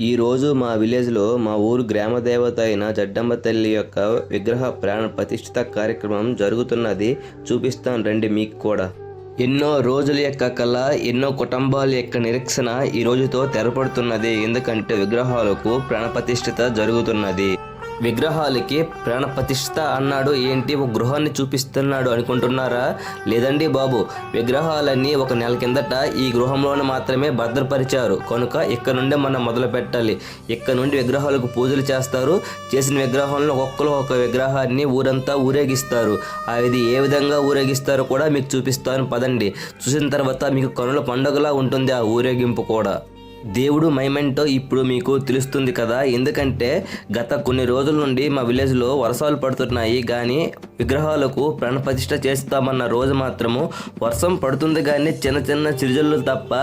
ఈరోజు మా విలేజ్లో మా ఊరు గ్రామ దేవత అయిన జడ్డమ్మ తల్లి యొక్క విగ్రహ ప్రాణ ప్రతిష్ఠిత కార్యక్రమం జరుగుతున్నది. చూపిస్తాను రండి మీకు కూడా. ఎన్నో రోజుల యొక్క కళ ఎన్నో కుటుంబాల యొక్క నిరీక్షణ ఈ రోజుతో తెరపడుతున్నది. ఎందుకంటే విగ్రహాలకు ప్రాణ ప్రతిష్ఠిత జరుగుతున్నది. విగ్రహాలకి ప్రాణప్రతిష్ఠ అన్నాడు. ఏంటి? ఒక గృహాన్ని చూపిస్తున్నాడు అనుకుంటున్నారా? లేదండి బాబు విగ్రహాలన్నీ ఒక నెల కిందట ఈ గృహంలోనే మాత్రమే భద్రపరిచారు. కనుక ఇక్కడ నుండే మనం మొదలు పెట్టాలి. ఇక్కడ నుండి విగ్రహాలకు పూజలు చేస్తారు. చేసిన విగ్రహంలో ఒక్కొక్కరు ఒక విగ్రహాన్ని ఊరంతా ఊరేగిస్తారు. అది ఏ విధంగా ఊరేగిస్తారో కూడా మీకు చూపిస్తాను. పదండి. చూసిన తర్వాత మీకు కనుల పండుగలా ఉంటుంది ఆ ఊరేగింపు కూడా. దేవుడు మైమెంటో ఇప్పుడు మీకు తెలుస్తుంది కదా. ఎందుకంటే గత కొన్ని రోజుల నుండి మా విలేజ్లో వర్షాలు పడుతున్నాయి. కానీ విగ్రహాలకు ప్రాణప్రతిష్ఠ చేస్తామన్న రోజు మాత్రము వర్షం పడుతుంది కానీ చిన్న చిన్న చిరుజల్లు తప్ప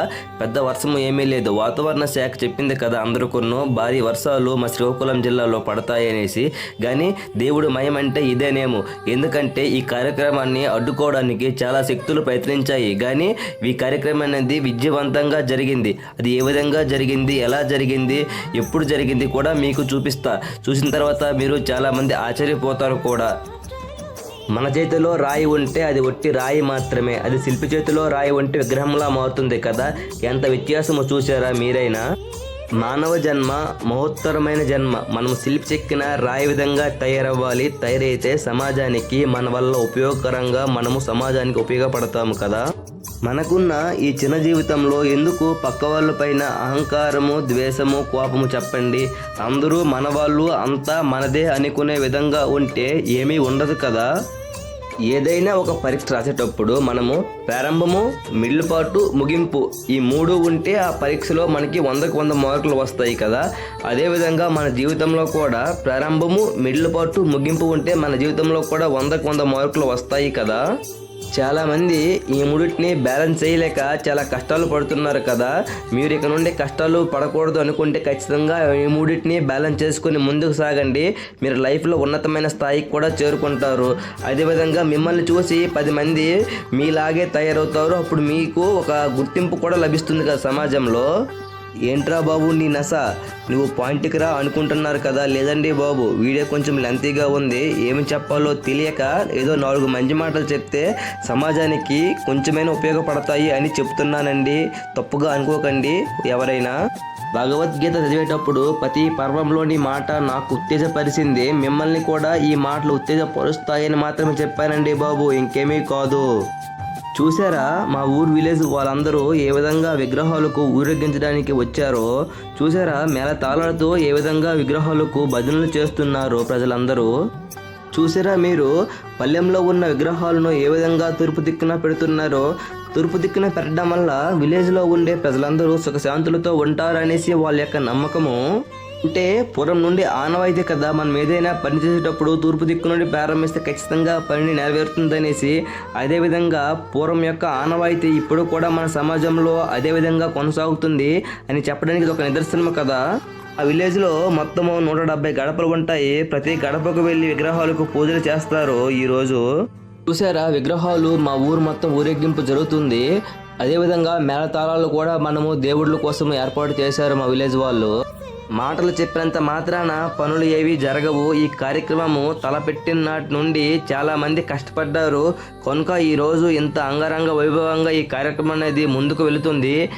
పెద్ద వర్షం ఏమీ లేదు. వాతావరణ శాఖ చెప్పింది కదా అందరూ కొన్నో భారీ వర్షాలు మా శ్రీకాకుళం జిల్లాలో పడతాయి అనేసి. కానీ దేవుడు మయమంటే ఇదేనేమో. ఎందుకంటే ఈ కార్యక్రమాన్ని అడ్డుకోవడానికి చాలా శక్తులు ప్రయత్నించాయి. కానీ ఈ కార్యక్రమం అనేది విజయవంతంగా జరిగింది. అది ఏ విధంగా జరిగింది ఎలా జరిగింది ఎప్పుడు జరిగింది కూడా మీకు చూపిస్తా. చూసిన తర్వాత మీరు చాలామంది ఆశ్చర్యపోతారు కూడా. మన చేతిలో రాయి ఉంటే అది ఒట్టి రాయి మాత్రమే. అది శిల్పి చేతిలో రాయి ఉంటే విగ్రహంలా మారుతుంది కదా. ఎంత వ్యత్యాసమో చూసారా మీరైనా? మానవ జన్మ మహోత్తరమైన జన్మ. మనం శిల్పి చెక్కిన రాయి విధంగా తయారవ్వాలి. తయారైతే సమాజానికి మన వల్ల ఉపయోగకరంగా మనము సమాజానికి ఉపయోగపడతాము కదా. మనకున్న ఈ చిన్న జీవితంలో ఎందుకు పక్క వాళ్ళపైన అహంకారము ద్వేషము కోపము చెప్పండి? అందరూ మన వాళ్ళు అంతా మనదే అనుకునే విధంగా ఉంటే ఏమీ ఉండదు కదా? ఏదైనా ఒక పరీక్ష రాసేటప్పుడు మనము ప్రారంభము మిడిల్ పాటు ముగింపు ఈ మూడు ఉంటే ఆ పరీక్షలో మనకి వందకు వంద మార్కులు వస్తాయి కదా? అదేవిధంగా మన జీవితంలో కూడా ప్రారంభము మిడిల్ పాటు ముగింపు ఉంటే మన జీవితంలో కూడా వందకు వంద మార్కులు వస్తాయి కదా? చాలామంది ఈ మూడింటిని బ్యాలెన్స్ చేయలేక చాలా కష్టాలు పడుతున్నారు కదా. మీరు ఇక నుండి కష్టాలు పడకూడదు అనుకుంటే ఖచ్చితంగా ఈ మూడింటిని బ్యాలెన్స్ చేసుకుని ముందుకు సాగండి. మీరు లైఫ్లో ఉన్నతమైన స్థాయికి కూడా చేరుకుంటారు. అదేవిధంగా మిమ్మల్ని చూసి పది మంది మీలాగే తయారవుతారు. అప్పుడు మీకు ఒక గుర్తింపు కూడా లభిస్తుంది కదా సమాజంలో. ఏంట్రా బాబు నీ నస? నువ్వు పాయింట్కి రా అనుకుంటున్నారు కదా లేదండి బాబు. వీడియో కొంచెం లెంతీగా ఉంది. ఏమి చెప్పాలో తెలియక ఏదో నాలుగు మంచి మాటలు చెప్తే సమాజానికి కొంచెమైనా ఉపయోగపడతాయి అని చెప్తున్నానండి. తప్పుగా అనుకోకండి ఎవరైనా. భగవద్గీత చదివేటప్పుడు ప్రతి పర్వంలోని మాట నాకు ఉత్తేజపరిచింది. మిమ్మల్ని కూడా ఈ మాటలు ఉత్తేజపరుస్తాయని మాత్రమే చెప్పానండి బాబు. ఇంకేమీ కాదు. చూసారా మా ఊరు విలేజ్ వాళ్ళందరూ ఏ విధంగా విగ్రహాలకు ఊరేగించడానికి వచ్చారో? చూసారా మేళతాళాలతో ఏ విధంగా విగ్రహాలకు భజనలు చేస్తున్నారో ప్రజలందరూ? చూసారా మీరు? పల్లెంలో ఉన్న విగ్రహాలను ఏ విధంగా తూర్పు దిక్కున పెడుతున్నారో? తూర్పు దిక్కున పెట్టడం వల్ల విలేజ్లో ఉండే ప్రజలందరూ సుఖశాంతులతో ఉంటారనేసి వాళ్ళ యొక్క నమ్మకము? అంటే పూర్వం నుండి ఆనవాయితీ కదా మనం ఏదైనా పని చేసేటప్పుడు తూర్పు దిక్కు నుండి ప్రారంభిస్తే ఖచ్చితంగా పనిని నెరవేరుతుందనేసి. అదేవిధంగా పూర్వం యొక్క ఆనవాయితీ ఇప్పుడు కూడా మన సమాజంలో అదే విధంగా కొనసాగుతుంది అని చెప్పడానికి ఇది ఒక నిదర్శనం కదా. ఆ విలేజ్లో మొత్తము నూట డెబ్బై గడపలు ఉంటాయి. ప్రతి గడపకు వెళ్ళి విగ్రహాలకు పూజలు చేస్తారు ఈరోజు చూసారా విగ్రహాలు మా ఊరు మొత్తం ఊరేగింపు జరుగుతుంది. అదేవిధంగా మేళతాళాలు కూడా మనము దేవుళ్ళ కోసం ఏర్పాటు చేశారు మా విలేజ్ వాళ్ళు. మాటలు చెప్పినంత మాత్రాన పనులు ఏవి జరగవు. ఈ కార్యక్రమము తలపెట్టినాటి నుండి చాలామంది కష్టపడ్డారు. కనుక ఈరోజు ఇంత అంగరంగ వైభవంగా ఈ కార్యక్రమం అనేది ముందుకు వెళుతుంది.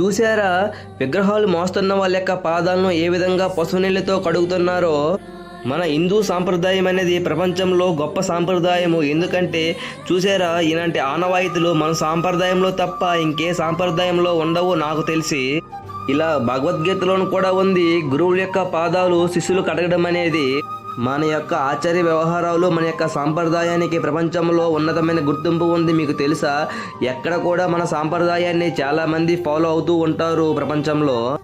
చూసారా విగ్రహాలు మోస్తున్న వాళ్ళ యొక్క పాదాలను ఏ విధంగా పసుపు నీళ్ళతో కడుగుతున్నారో? మన హిందూ సాంప్రదాయం అనేది ప్రపంచంలో గొప్ప సాంప్రదాయము. ఎందుకంటే చూసారా ఇలాంటి ఆనవాయితీలు మన సాంప్రదాయంలో తప్ప ఇంకే సాంప్రదాయంలో ఉండవు నాకు తెలిసి. ఇలా భగవద్గీతలోను కూడా ఉంది గురువుల యొక్క పాదాలు శిష్యులు కడగడం అనేది మన యొక్క ఆచార్య వ్యవహారాలు మన యొక్క సాంప్రదాయానికి ప్రపంచంలో ఉన్నతమైన గుర్తింపు ఉంది మీకు తెలుసా? ఎక్కడ కూడా మన సాంప్రదాయాన్ని చాలామంది ఫాలో అవుతూ ఉంటారు ప్రపంచంలో.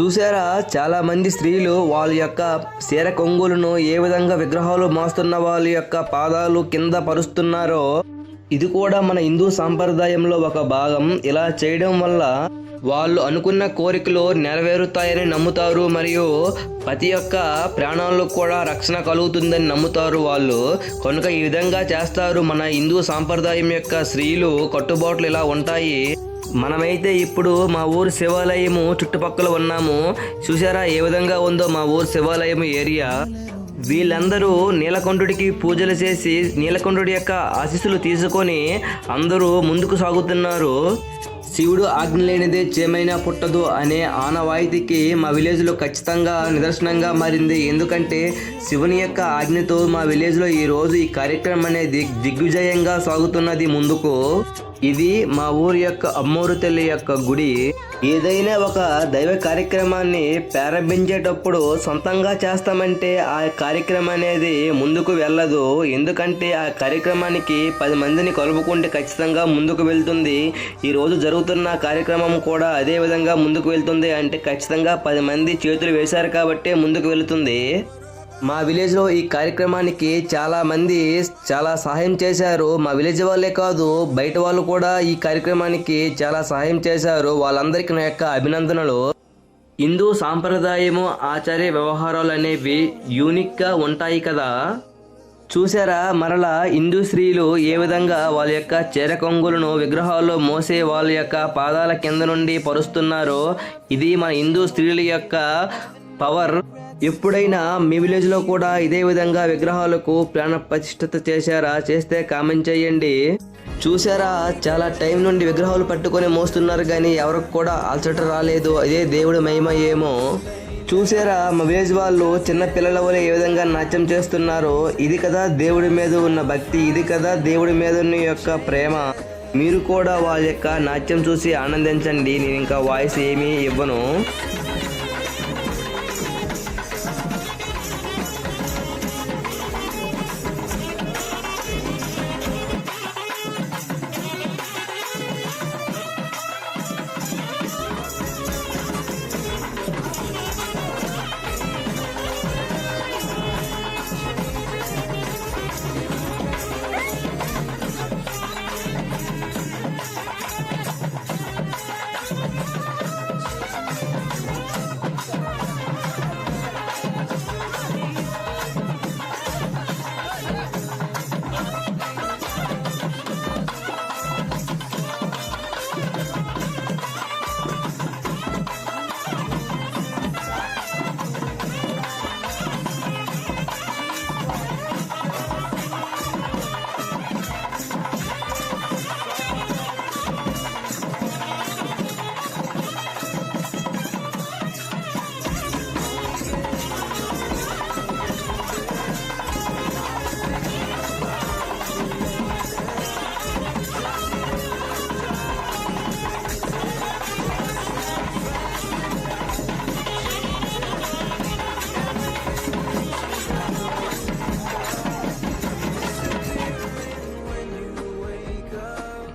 చూసారా చాలామంది స్త్రీలు వాళ్ళ యొక్క చీర కొంగులను ఏ విధంగా విగ్రహాలు మోస్తున్న వాళ్ళ యొక్క పాదాలు కింద పరుస్తున్నారో ఇది కూడా మన హిందూ సాంప్రదాయంలో ఒక భాగం. ఇలా చేయడం వల్ల వాళ్ళు అనుకున్న కోరికలు నెరవేరుతాయని నమ్ముతారు మరియు ప్రతి ఒక్క ప్రాణాలకు కూడా రక్షణ కలుగుతుందని నమ్ముతారు వాళ్ళు. కనుక ఈ విధంగా చేస్తారు. మన హిందూ సాంప్రదాయం యొక్క స్త్రీలు కట్టుబాట్లు ఇలా ఉంటాయి. మనమైతే ఇప్పుడు మా ఊరు శివాలయము చుట్టుపక్కల ఉన్నాము. చూసారా ఏ విధంగా ఉందో మా ఊరు శివాలయం ఏరియా? వీళ్ళందరూ నీలకంఠుడికి పూజలు చేసి నీలకంఠుడి యొక్క ఆశీస్సులు తీసుకొని అందరూ ముందుకు సాగుతున్నారు. శివుడు ఆజ్ఞ లేనిదే చేమైనా పుట్టదు అనే ఆనవాయితీకి మా విలేజ్లో ఖచ్చితంగా నిదర్శనంగా మారింది. ఎందుకంటే శివుని యొక్క ఆజ్ఞతో మా విలేజ్లో ఈ రోజు ఈ కార్యక్రమం అనేది దిగ్విజయంగా సాగుతున్నది ముందుకు. ఇది మా ఊరి యొక్క అమ్మోరు తల్లి యొక్క గుడి. ఏదైనా ఒక దైవ కార్యక్రమాన్ని ప్రారంభించేటప్పుడు సొంతంగా చేస్తామంటే ఆ కార్యక్రమం అనేది ముందుకు వెళ్ళదు. ఎందుకంటే ఆ కార్యక్రమానికి పది మందిని కలుపుకుంటే ఖచ్చితంగా ముందుకు వెళ్తుంది. ఈ రోజు జరుగుతున్న కార్యక్రమం కూడా అదే విధంగా ముందుకు వెళ్తుంది అంటే ఖచ్చితంగా పది మంది చేతులు వేశారు కాబట్టి ముందుకు వెళుతుంది. మా విలేజ్లో ఈ కార్యక్రమానికి చాలా మంది చాలా సహాయం చేశారు. మా విలేజ్ వాళ్ళే కాదు బయట వాళ్ళు కూడా ఈ కార్యక్రమానికి చాలా సహాయం చేశారు. వాళ్ళందరికీ నా యొక్క అభినందనలు. హిందూ సాంప్రదాయము ఆచార్య వ్యవహారాలు అనేవి యూనిక్గా ఉంటాయి కదా? చూసారా మరలా హిందూ స్త్రీలు ఏ విధంగా వాళ్ళ యొక్క చీర కొంగులను విగ్రహాల్లో మోసే వాళ్ళ యొక్క పాదాల కింద నుండి పరుస్తున్నారో ఇది మన హిందూ స్త్రీల యొక్క పవర్. ఎప్పుడైనా మీ విలేజ్లో కూడా ఇదే విధంగా విగ్రహాలకు ప్రాణ ప్రతిష్ఠత చేశారా? చేస్తే కామెంట్ చేయండి. చూసారా చాలా టైం నుండి విగ్రహాలు పట్టుకొని మోస్తున్నారు కానీ ఎవరికి కూడా అలసట రాలేదు. అదే దేవుడు మహిమ ఏమో. చూసారా మా విలేజ్ వాళ్ళు చిన్న పిల్లల వల్ల ఏ విధంగా నాట్యం చేస్తున్నారో? ఇది కదా దేవుడి మీద ఉన్న భక్తి. ఇది కదా దేవుడి మీద ఉన్న యొక్క ప్రేమ. మీరు కూడా వాళ్ళ యొక్క నాట్యం చూసి ఆనందించండి. నేను ఇంకా వాయిస్ ఏమీ ఇవ్వను.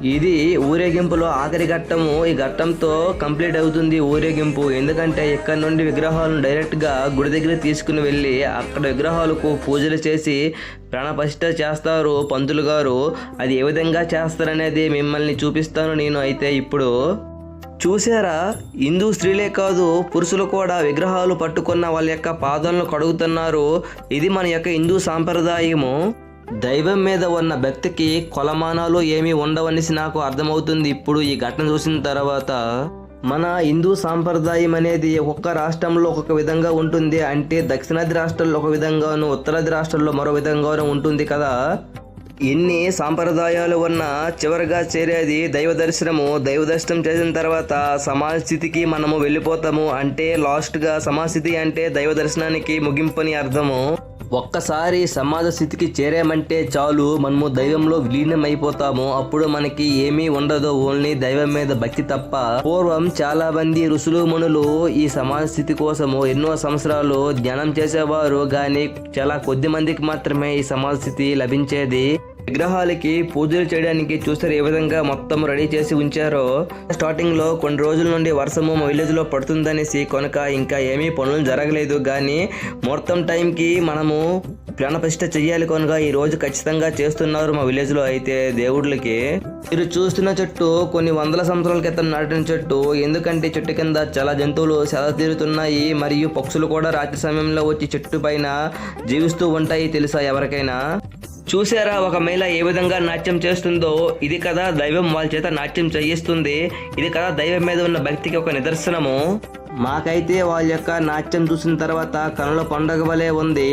ఇది ఊరేగింపులో ఆఖరి ఘట్టము. ఈ ఘట్టంతో కంప్లీట్ అవుతుంది ఊరేగింపు. ఎందుకంటే ఇక్కడ నుండి విగ్రహాలను డైరెక్ట్గా గుడి దగ్గర తీసుకుని వెళ్ళి అక్కడ విగ్రహాలకు పూజలు చేసి ప్రాణప్రతిష్ఠ చేస్తారు పంతులు గారు. అది ఏ విధంగా చేస్తారనేది మిమ్మల్ని చూపిస్తాను నేను అయితే ఇప్పుడు. చూసారా హిందూ స్త్రీలే కాదు పురుషులు కూడా విగ్రహాలు పట్టుకున్న వాళ్ళ యొక్క పాదాలను కడుగుతున్నారు. ఇది మన యొక్క హిందూ సాంప్రదాయము. దైవం మీద ఉన్న భక్తికి కొలమానాలు ఏమీ ఉండవనేసి నాకు అర్థమవుతుంది. ఇప్పుడు ఈ ఘటన చూసిన తర్వాత మన హిందూ సాంప్రదాయం అనేది ఒక్కొక్క రాష్ట్రంలో ఒక్కొక్క విధంగా ఉంటుంది. అంటే దక్షిణాది రాష్ట్రాల్లో ఒక విధంగాను ఉత్తరాది రాష్ట్రాల్లో మరో విధంగాను ఉంటుంది కదా. ఎన్ని సాంప్రదాయాలు ఉన్నా చివరిగా చేరేది దైవ దర్శనము. దైవ దర్శనం చేసిన తర్వాత సమాజ స్థితికి మనము వెళ్ళిపోతాము. అంటే లాస్ట్గా సమాజ స్థితి అంటే దైవ దర్శనానికి ముగింపని అర్థము. ఒక్కసారి సమాజ స్థితికి చేరామంటే చాలు మనము దైవంలో విలీనం అయిపోతాము అప్పుడు మనకి ఏమీ ఉండదు ఓన్లీ దైవం మీద భక్తి తప్ప. పూర్వం చాలా మంది ఋషులు మునులు ఈ సమాజ స్థితి కోసము ఎన్నో సంవత్సరాలు ధ్యానం చేసేవారు. కానీ చాలా కొద్ది మందికి మాత్రమే ఈ సమాజ స్థితి లభించేది. విగ్రహాలకి పూజలు చేయడానికి చూస్తారు ఏ విధంగా మొత్తం రెడీ చేసి ఉంచారో. స్టార్టింగ్లో కొన్ని రోజుల నుండి వర్షము మా విలేజ్లో పడుతుందనేసి కొనక ఇంకా ఏమీ పనులు జరగలేదు. కానీ ముహూర్తం టైంకి మనము ప్రాణప్రతిష్ఠ చెయ్యాలి కనుక ఈ రోజు ఖచ్చితంగా చేస్తున్నారు మా విలేజ్లో అయితే దేవుళ్ళకి. మీరు చూస్తున్న చెట్టు కొన్ని వందల సంవత్సరాల క్రితం నాటిన చెట్టు. ఎందుకంటే చెట్టు కింద చాలా జంతువులు సెల తీరుతున్నాయి. మరియు పక్షులు కూడా రాత్రి సమయంలో వచ్చి చెట్టు పైన జీవిస్తూ ఉంటాయి తెలుసా ఎవరికైనా? చూసారా ఒక మహిళ ఏ విధంగా నాట్యం చేస్తుందో? ఇది కదా దైవం వాళ్ళ చేత నాట్యం చేయిస్తుంది. ఇది కదా దైవం మీద ఉన్న భక్తికి ఒక నిదర్శనము. మాకైతే వాళ్ళ యొక్క నాట్యం చూసిన తర్వాత కనుల పండగ వలె ఉంది.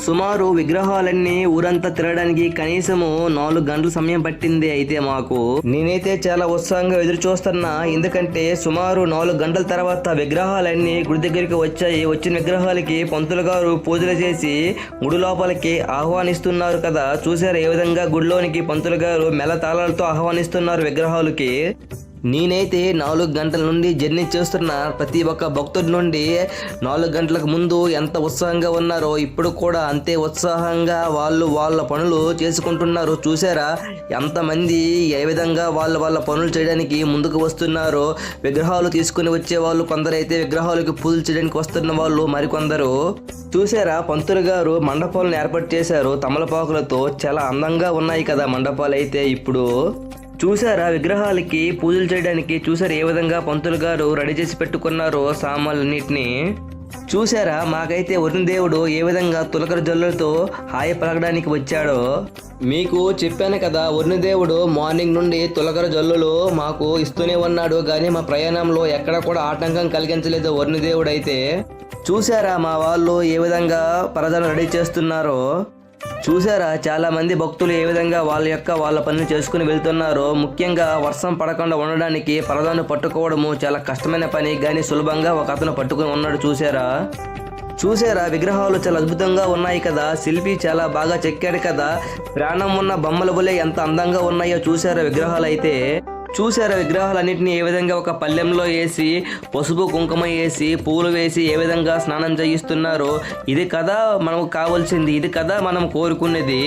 సుమారు విగ్రహాలన్నీ ఊరంతా తిరగడానికి కనీసము నాలుగు గంటల సమయం పట్టింది అయితే మాకు. నేనైతే చాలా ఉత్సాహంగా ఎదురు చూస్తున్నా. ఎందుకంటే సుమారు నాలుగు గంటల తర్వాత విగ్రహాలన్నీ గుడి దగ్గరికి వచ్చాయి. వచ్చిన విగ్రహాలకి పంతులు గారు పూజలు చేసి గుడి లోపలికి ఆహ్వానిస్తున్నారు కదా. చూసారు ఏ విధంగా గుడిలోనికి పంతులు గారు మెల్ల తాళాలతో ఆహ్వానిస్తున్నారు విగ్రహాలకి? నేనైతే నాలుగు గంటల నుండి జర్నీ చేస్తున్న ప్రతి ఒక్క భక్తుడి నుండి నాలుగు గంటలకు ముందు ఎంత ఉత్సాహంగా ఉన్నారో ఇప్పుడు కూడా అంతే ఉత్సాహంగా వాళ్ళు వాళ్ళ పనులు చేసుకుంటున్నారు. చూసారా? ఎంతమంది ఏ విధంగా వాళ్ళ వాళ్ళ పనులు చేయడానికి ముందుకు వస్తున్నారో. విగ్రహాలు తీసుకుని వచ్చే వాళ్ళు కొందరైతే విగ్రహాలకు పూజలు చేయడానికి వస్తున్న వాళ్ళు మరికొందరు. చూసారా? పంతులు గారు మండపాలను ఏర్పాటు చేశారు. తమలపాకులతో చాలా అందంగా ఉన్నాయి కదా మండపాలు అయితే ఇప్పుడు. చూసారా విగ్రహాలకి పూజలు చేయడానికి చూసారు ఏ విధంగా పంతులు గారు రెడీ చేసి పెట్టుకున్నారో సామాన్లన్నింటినీ చూసారా మాకైతే వరుణ్ దేవుడు ఏ విధంగా తులకర జల్లులతో హాయి పలకడానికి వచ్చాడో మీకు చెప్పాను కదా. వరుణ్ దేవుడు మార్నింగ్ నుండి తులకర జల్లులు మాకు ఇస్తూనే ఉన్నాడు. కానీ మా ప్రయాణంలో ఎక్కడ కూడా ఆటంకం కలిగించలేదు వరుణ్ దేవుడు అయితే చూసారా మా వాళ్ళు ఏ విధంగా పరదలు రెడీ చేస్తున్నారో? చూసారా చాలా మంది భక్తులు ఏ విధంగా వాళ్ళ యొక్క వాళ్ళ పనులు చేసుకుని వెళ్తున్నారో ముఖ్యంగా వర్షం పడకుండా ఉండడానికి పరదాను పట్టుకోవడము చాలా కష్టమైన పని కానీ సులభంగా ఒక అతను పట్టుకుని ఉన్నాడు చూసారా? చూసారా విగ్రహాలు చాలా అద్భుతంగా ఉన్నాయి కదా శిల్పి చాలా బాగా చెక్కాడు కదా ప్రాణం ఉన్న బొమ్మల బులే ఎంత అందంగా ఉన్నాయో చూసారా విగ్రహాలు అయితే చూసారా విగ్రహాలన్నింటినీ ఏ విధంగా ఒక పల్లెంలో వేసి పసుపు కుంకుమ వేసి పూలు వేసి ఏ విధంగా స్నానం చేయిస్తున్నారో? ఇది కదా మనకు కావాల్సింది ఇది కదా మనం కోరుకునేది.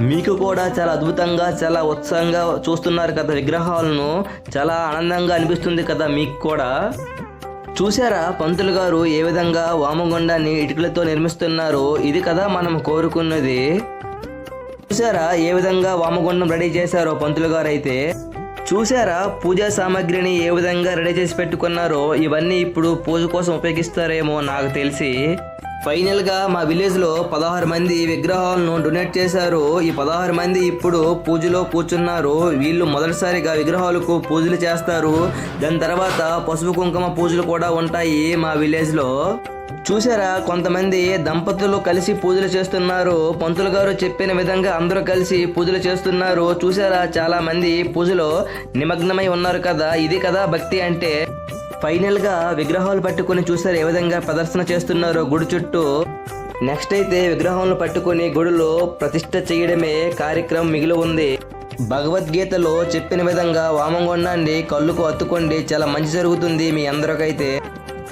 మీకు కూడా చాలా అద్భుతంగా చాలా ఉత్సాహంగా చూస్తున్నారు కదా విగ్రహాలను. చాలా ఆనందంగా అనిపిస్తుంది కదా మీకు కూడా. చూసారా పంతులు గారు ఏ విధంగా వామగొండాన్ని ఇటుకలతో నిర్మిస్తున్నారు? ఇది కదా మనం కోరుకున్నది. చూసారా ఏ విధంగా వామగుండం రెడీ చేశారో పంతులు గారు అయితే? చూసారా పూజా సామాగ్రిని ఏ విధంగా రెడీ చేసి పెట్టుకున్నారో ఇవన్నీ ఇప్పుడు పూజ కోసం ఉపయోగిస్తారేమో నాకు తెలిసి. ఫైనల్గా మా విలేజ్లో పదహారు మంది విగ్రహాలను డొనేట్ చేశారు. ఈ పదహారు మంది ఇప్పుడు పూజలో కూర్చున్నారు. వీళ్ళు మొదటిసారిగా విగ్రహాలకు పూజలు చేస్తారు. దాని తర్వాత పసుపు కుంకుమ పూజలు కూడా ఉంటాయి మా విలేజ్లో. చూసారా కొంతమంది దంపతులు కలిసి పూజలు చేస్తున్నారు. పంతులు గారు చెప్పిన విధంగా అందరూ కలిసి పూజలు చేస్తున్నారు. చూసారా చాలా మంది పూజలో నిమగ్నమై ఉన్నారు కదా? ఇది కదా భక్తి అంటే. ఫైనల్గా విగ్రహాలు పట్టుకొని చూసారు ఏ విధంగా ప్రదర్శన చేస్తున్నారో గుడి చుట్టూ? నెక్స్ట్ అయితే విగ్రహాలను పట్టుకొని గుడిలో ప్రతిష్ట చేయడమే కార్యక్రమం మిగిలి ఉంది. భగవద్గీతలో చెప్పిన విధంగా వామగొండాన్ని కళ్ళుకు అత్తుకోండి చాలా మంచి జరుగుతుంది మీ అందరికైతే.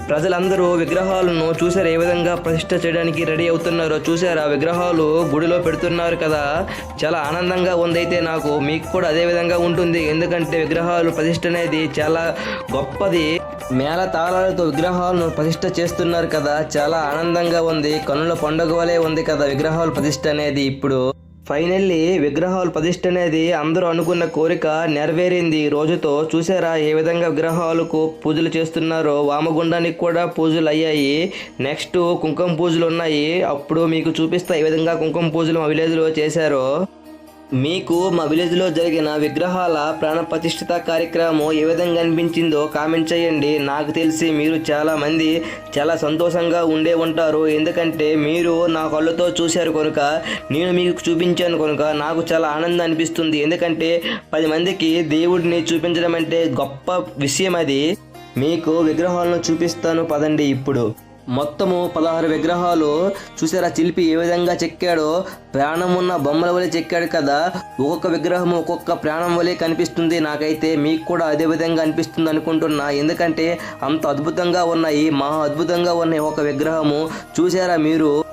ప్రజలందరూ విగ్రహాలను చూసారు ఏ విధంగా ప్రతిష్ట చేయడానికి రెడీ అవుతున్నారో చూసారా విగ్రహాలు గుడిలో పెడుతున్నారు కదా. చాలా ఆనందంగా ఉందైతే నాకు మీకు కూడా అదే విధంగా ఉంటుంది. ఎందుకంటే విగ్రహాలు ప్రతిష్ట అనేది చాలా గొప్పది. మేళ తాళాలతో విగ్రహాలను ప్రతిష్ట చేస్తున్నారు కదా. చాలా ఆనందంగా ఉంది. కన్నుల పండుగ వలె ఉంది కదా విగ్రహాలు ప్రతిష్ట అనేది ఇప్పుడు. ఫైనల్లీ విగ్రహాలు ప్రతిష్ట అనేది అందరూ అనుకున్న కోరిక నెరవేరింది. రోజుతో చూసారా ఏ విధంగా విగ్రహాలకు పూజలు చేస్తున్నారో? వామగుండానికి కూడా పూజలు అయ్యాయి. నెక్స్ట్ కుంకుమ పూజలు ఉన్నాయి. అప్పుడు మీకు చూపిస్తా ఏ విధంగా కుంకుమ పూజలు మా విలేజ్లో చేశారో. మీకు మా విలేజ్లో జరిగిన విగ్రహాల ప్రాణ ప్రతిష్ఠిత కార్యక్రమం ఏ విధంగా అనిపించిందో కామెంట్ చేయండి. నాకు తెలిసి మీరు చాలామంది చాలా సంతోషంగా ఉండే ఉంటారు. ఎందుకంటే మీరు నా కళ్ళతో చూశారు కనుక నేను మీకు చూపించాను కనుక నాకు చాలా ఆనందం అనిపిస్తుంది. ఎందుకంటే పది మందికి దేవుడిని చూపించడం అంటే గొప్ప విషయం అది. మీకు విగ్రహాలను చూపిస్తాను పదండి ఇప్పుడు. మొత్తము పదహారు విగ్రహాలు. చూసారా శిల్పి ఏ విధంగా చెక్కాడో? ప్రాణం ఉన్న బొమ్మల వలె చెక్కాడు కదా. ఒక్కొక్క విగ్రహం ఒక్కొక్క ప్రాణం వలె కనిపిస్తుంది. నాకైతే మీకు కూడా అదే విధంగా అనిపిస్తుంది అనుకుంటున్నా. ఎందుకంటే అంత అద్భుతంగా ఉన్నాయి మహా అద్భుతంగా ఉన్నాయి ఒక విగ్రహము. చూసారా మీరు?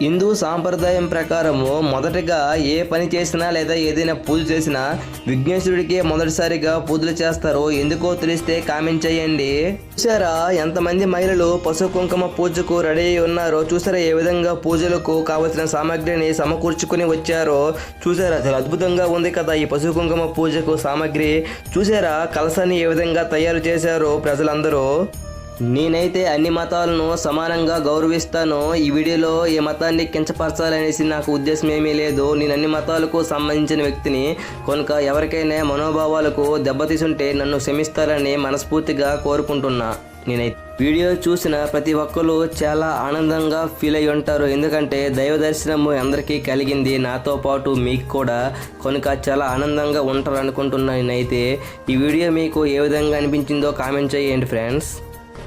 హిందూ సాంప్రదాయం ప్రకారము మొదటగా ఏ పని చేసినా లేదా ఏదైనా పూజ చేసినా విఘ్నేశ్వరుడికే మొదటిసారిగా పూజలు చేస్తారో ఎందుకో తెలిస్తే కామెంట్ చేయండి. చూసారా ఎంతమంది మహిళలు పశు కుంకుమ పూజకు రెడీ అయి ఉన్నారో చూసారా ఏ విధంగా పూజలకు కావలసిన సామాగ్రిని సమకూర్చుకుని వచ్చారో చూసారా చాలా అద్భుతంగా ఉంది కదా ఈ పశు కుంకుమ పూజకు సామాగ్రి. చూసారా కలసాన్ని ఏ విధంగా తయారు చేశారో ప్రజలందరూ? నేనైతే అన్ని మతాలను సమానంగా గౌరవిస్తాను. ఈ వీడియోలో ఏ మతాన్ని కించపరచాలనేసి నాకు ఉద్దేశం ఏమీ లేదు. నేను అన్ని మతాలకు సంబంధించిన వ్యక్తిని. కనుక ఎవరికైనా మనోభావాలకు దెబ్బతీసుంటే నన్ను క్షమిస్తారని మనస్ఫూర్తిగా కోరుకుంటున్నా. నేనైతే వీడియో చూసిన ప్రతి ఒక్కరు చాలా ఆనందంగా ఫీల్ అయి ఉంటారు. ఎందుకంటే దైవ దర్శనము అందరికీ కలిగింది. నాతో పాటు మీకు కూడా కనుక చాలా ఆనందంగా ఉంటారు అనుకుంటున్నాను నేనైతే ఈ వీడియో మీకు ఏ విధంగా అనిపించిందో కామెంట్ చేయండి ఫ్రెండ్స్.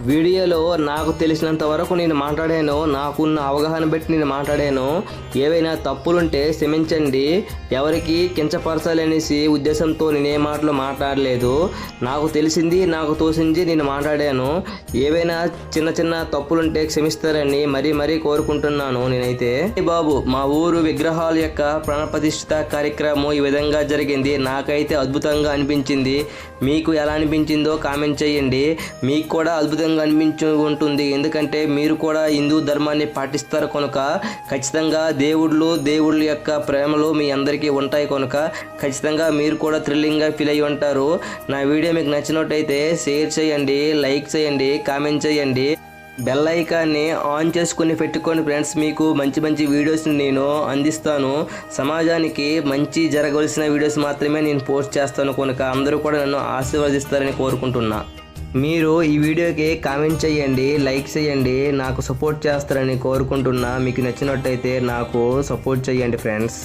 వీడియోలో నాకు తెలిసినంత వరకు నేను మాట్లాడాను నాకున్న అవగాహన బట్టి నేను మాట్లాడాను. ఏవైనా తప్పులుంటే క్షమించండి. ఎవరికి కించపరచాలనేసి ఉద్దేశంతో నేను ఏ మాటలు మాట్లాడలేదు. నాకు తెలిసింది నాకు తోసింది నేను మాట్లాడాను. ఏవైనా చిన్న చిన్న తప్పులుంటే క్షమిస్తారని మరీ మరీ కోరుకుంటున్నాను నేనైతే. బాబు మా ఊరు విగ్రహాల యొక్క ప్రాణప్రతిష్ఠిత కార్యక్రమం ఈ విధంగా జరిగింది. నాకైతే అద్భుతంగా అనిపించింది. మీకు ఎలా అనిపించిందో కామెంట్ చేయండి. మీకు కూడా అద్భుతంగా అనిపించి ఉంటుంది ఎందుకంటే మీరు కూడా హిందూ ధర్మాన్ని పాటిస్తారు కనుక ఖచ్చితంగా దేవుళ్ళు దేవుళ్ళ యొక్క ప్రేమలు మీ అందరికీ ఉంటాయి కనుక ఖచ్చితంగా మీరు కూడా థ్రిల్లింగ్గా ఫీల్ అయ్యి ఉంటారు. నా వీడియో మీకు నచ్చినట్టయితే షేర్ చేయండి లైక్ చేయండి కామెంట్ చేయండి. బెల్ ఐకాన్ని ఆన్ చేసుకుని పెట్టుకొని ఫ్రెండ్స్. మీకు మంచి మంచి వీడియోస్ని నేను అందిస్తాను. సమాజానికి మంచి జరగవలసిన వీడియోస్ మాత్రమే నేను పోస్ట్ చేస్తాను కనుక అందరూ కూడా నన్ను ఆశీర్వదిస్తారని కోరుకుంటున్నా. మీరు ఈ వీడియోకి కామెంట్ చేయండి లైక్ చేయండి నాకు సపోర్ట్ చేస్తారని కోరుకుంటున్నా. మీకు నచ్చినట్టయితే నాకు సపోర్ట్ చేయండి ఫ్రెండ్స్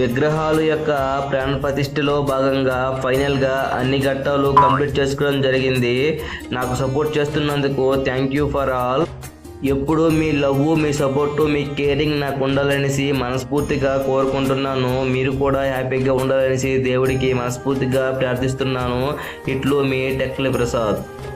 విగ్రహాలు యొక్క ప్రాణ ప్రతిష్ఠలో భాగంగా ఫైనల్గా అన్ని ఘట్టాలు కంప్లీట్ చేసుకోవడం జరిగింది. నాకు సపోర్ట్ చేస్తున్నందుకు థ్యాంక్ యూ ఫర్ ఆల్ ఎప్పుడు మీ లవ్ మీ సపోర్టు మీ కేరింగ్ నాకు ఉండాలనేసి మనస్ఫూర్తిగా కోరుకుంటున్నాను. మీరు కూడా హ్యాపీగా ఉండాలనేసి దేవుడికి మనస్ఫూర్తిగా ప్రార్థిస్తున్నాను. ఇట్లు మీ టెక్లి ప్రసాద్.